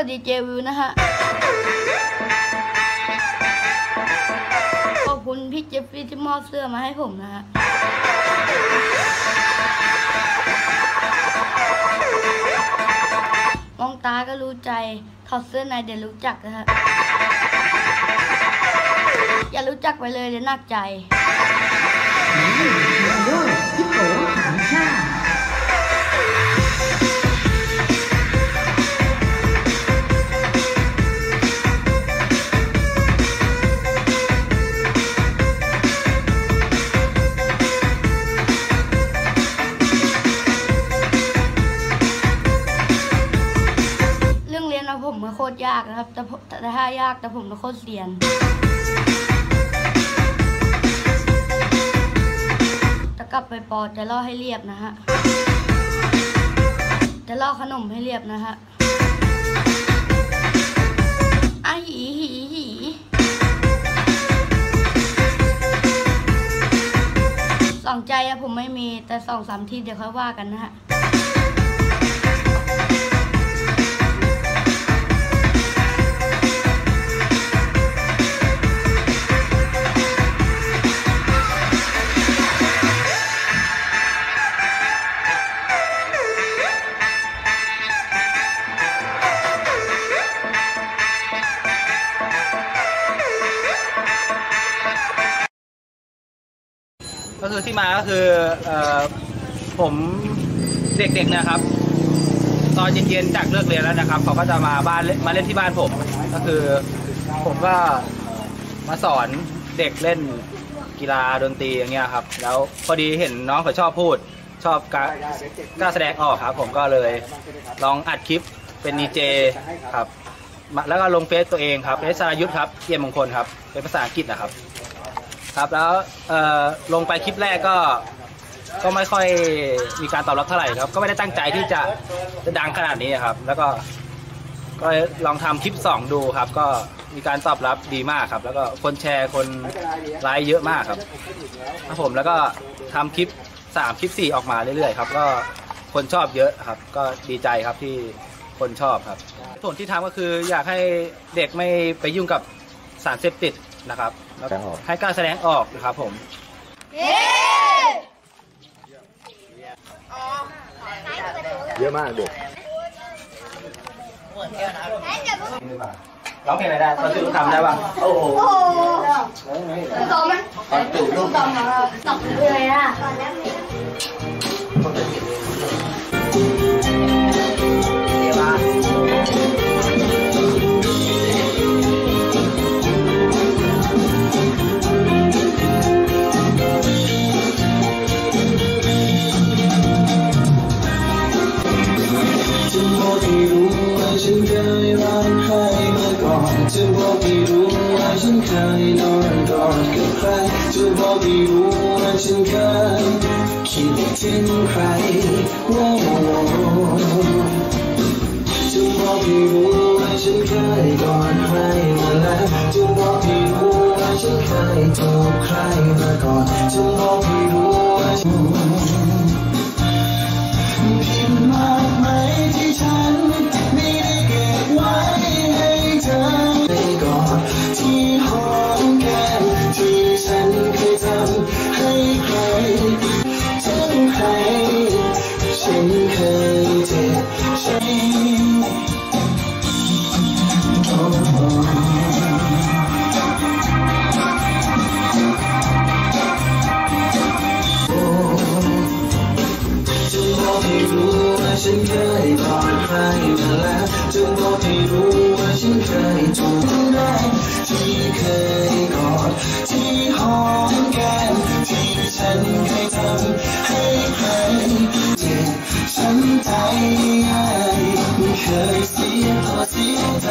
กับดีเจวิวนะฮะ ขอบคุณพี่เจฟฟี่ที่มอบเสื้อมาให้ผมนะฮะมองตาก็รู้ใจถอดเสื้อในเดี๋ยวรู้จักนะฮะ อย่ารู้จักไปเลยเดี๋ยวนักใจ ผมมันโคตรยากนะครับ แต่แต่ถ้ายากแต่ผมมันโคตรเสียน จะกลับไปปอจะล่อให้เรียบนะฮะ จะล่อขนมให้เรียบนะฮะอาหีหีหีสองใจอะผมไม่มีแต่สองสามทีเดี๋ยวค่อยว่ากันนะฮะ ก็คือที่มาก็คืออผมเด็กๆนะครับ ตอนเย็นๆจากเลิกเรียนแล้วนะครับเขาก็จะมาบ้านมาเล่นที่บ้านผม ก็คือผมก็มาสอนเด็กเล่นกีฬาดนตรีอย่างเงี้ยครับ แล้วพอดีเห็นน้องเขาชอบพูดชอบกล้าแสดงออกครับ ผมก็เลยลองอัดคลิปเป็นดีเจครับมาแล้วก็ลงเฟซตัวเองครับเฟซสรายุทธครับเกียรมงคลครับ เป็นภาษาอังกฤษนะครับ ครับแล้วลงไปคลิปแรกก็ก็ไม่ค่อยมีการตอบรับเท่าไหร่ครับ ก็ไม่ได้ตั้งใจที่จะจะดังขนาดนี้ครับ แล้วก็ก็ลองทำคลิป 2 ดูครับ ก็มีการตอบรับดีมากครับ แล้วก็คนแชร์คนไลค์เยอะมากครับครับผมแล้วก็ทำคลิป 3 คลิป 4 ออกมาเรื่อยๆครับ ก็คนชอบเยอะครับ ก็ดีใจครับที่คนชอบครับ ส่วนที่ทำก็คืออยากให้เด็กไม่ไปยุ่งกับสารเสพติดนะครับ แล้วก็ให้กล้ารแสดงออกนะครับผมเยอะมากเด็กร้องเพลงอะไรได้ตอนตื่นทำได้ป่ะ โอ้โหต่อมันต่อมาต่อเลยอะจะ บอกให้รู้ว่าฉันเคยคิดถึงใครโอ้จะบอกให้รู้ว่าฉันเคยกอดใครมาแล้วจะบอกให้รู้ว่าฉันเคยจูบใครมาก่อนจะบอกให้รู้ว่าฉัน ใครมาแล้วจะบอกให้รู้ว่าฉันเคยถูกแรกที่เคยกอดที่หอมแก้มที่ฉันเคยทำให้ใครเจ็บฉันใจไม่เคยเสียตัวเสียใจ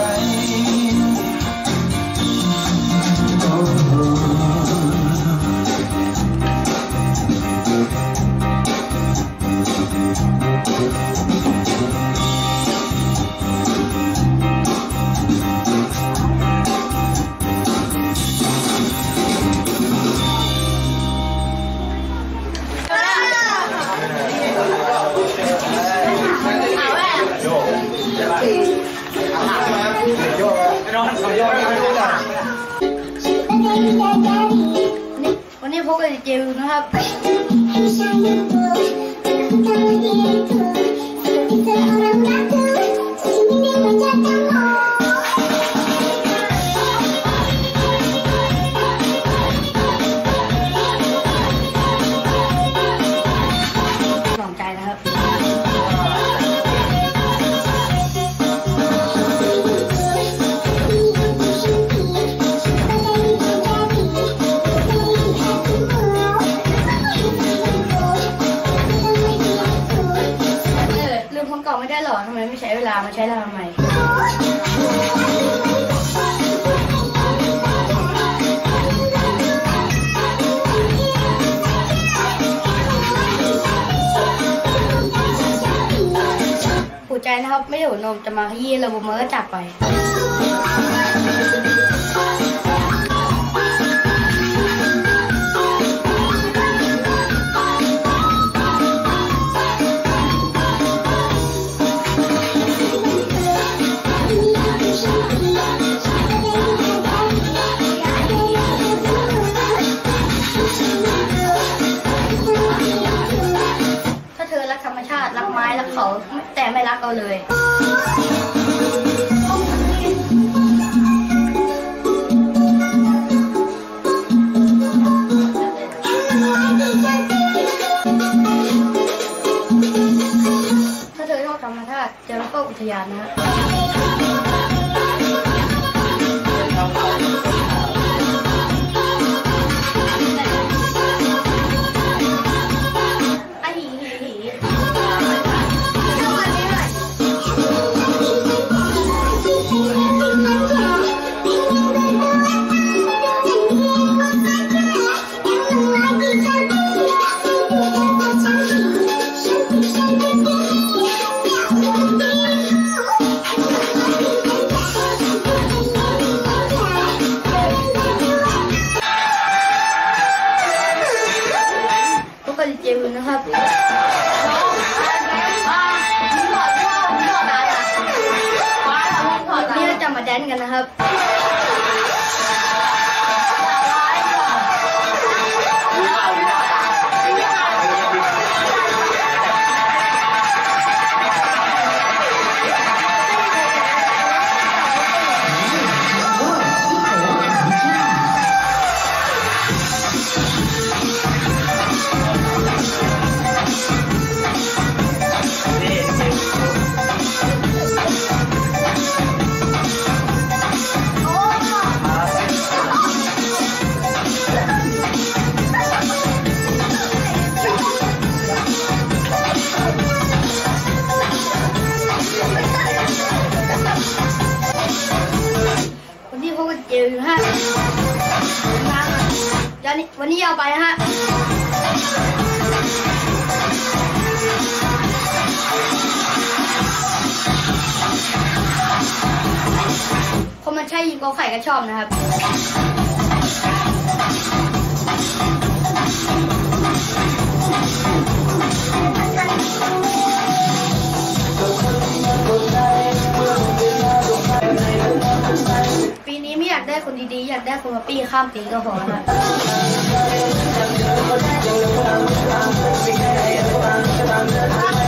วันนี้พบกั ก่าไม่ได้หรอทำไมไม่ใช้เวลามาใช้เราทำไมหัวใจนะครับ ไม่ได้หัวนมจะมาขยี้ระบบมันก็จับไป เราเลย วกกันนะครับนี่เราจะมาแดนกันนะครับ นี้พวกกันเจมส์นะฮะวันนี้วันนี้ยาไปนะฮะคนมันใช่ยิงกอไข่ก็ชอบนะครับ ดีๆ อยากได้คนมาปี้ข้ามปีก็พอครับ Thank you.